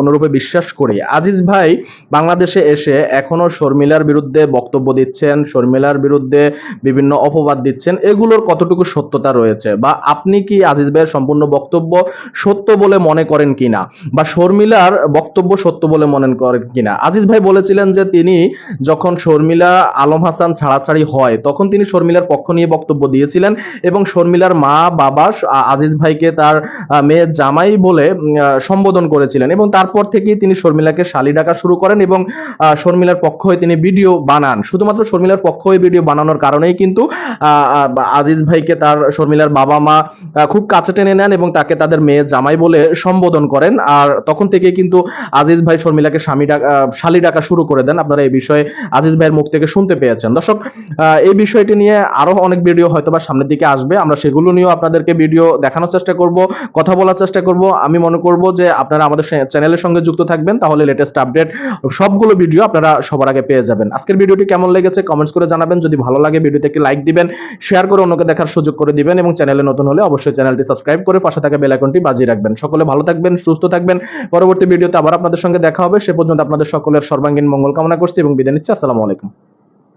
সম্পূর্ণরূপে বিশ্বাস করি। আজিজ ভাই বাংলাদেশে এসে এখনও শর্মিলার বিরুদ্ধে বক্তব্য দিচ্ছেন, শর্মিলার বিরুদ্ধে বিভিন্ন অপবাদ দিচ্ছেন। এগুলোর কতটুকু সত্যতা রয়েছে বা আপনি কি আজিজ ভাইয়ের সম্পূর্ণ বক্তব্য সত্য বলে মনে করেন কিনা বা শর্মিলার বক্তব্য সত্য বলে মনে করেন কিনা? আজিজ ভাই বলেছিলেন যে তিনি যখন শর্মিলা আলম হাসান ছাড়াছাড়ি হয়, তখন তিনি শর্মিলার পক্ষ নিয়ে বক্তব্য দিয়েছিলেন এবং শর্মিলার মা, বাবা আজিজ ভাইকে তার মেয়ে জামাই বলে সম্বোধন করেছিলেন এবং তারপর থেকেই তিনি শর্মিলাকে শালি ডাকা শুরু করেন এবং শর্মিলার পক্ষ হয়ে তিনি ভিডিও বানান। শুধুমাত্র শর্মিলার পক্ষ হয়ে ভিডিও বানানোর কারণেই কিন্তু আজিজ ভাইকে তার শর্মিলার বাবা মা খুব কাছে টেনে নেন এবং তাকে তাদের মেয়ে জামাই বলে সম্বোধন করেন। আর তখন থেকে কিন্তু আজিজ ভাই শর্মিলাকে স্বামী ডাকা শালি ডাকা শুরু করে দেন। আপনারা এই বিষয়ে আজিজ ভাইয়ের মুখ থেকে শুনতে পেয়েছেন। দর্শক এই বিষয়টি নিয়ে আরও অনেক ভিডিও হয়তো বা সামনের দিকে আসবে। আমরা সেগুলো নিয়েও আপনাদেরকে ভিডিও দেখানোর চেষ্টা করব, কথা বলার চেষ্টা করব। আমি মনে করব যে আপনারা আমাদের সঙ্গে যুক্ত থাকবেন, তাহলে লেটেস্ট আপডেট সবগুলো ভিডিও আপনারা সবার আগে পেয়ে যাবেন। আজকের ভিডিওটি কেমন লেগেছে কমেন্টস করে জানাবেন, যদি ভালো লাগে ভিডিওতে একটি লাইক দিবেন শেয়ার করে অন্যকে দেখার সুযোগ করে দিবেন এবং চ্যানেলে নতুন হলে অবশ্যই চ্যানেলটি সাবস্ক্রাইব করে পাশে থাকা বেল আইকনটি বাজিয়ে রাখবেন। সকলে ভালো থাকবেন, সুস্থ থাকবেন। পরবর্তী ভিডিওতে আবার আপনাদের সঙ্গে দেখা হবে। সে পর্যন্ত আপনাদের সকলের সর্বাঙ্গীন মঙ্গল কামনা করছি এবং বিদায় নিচ্ছি। আসসালামু আলাইকুম।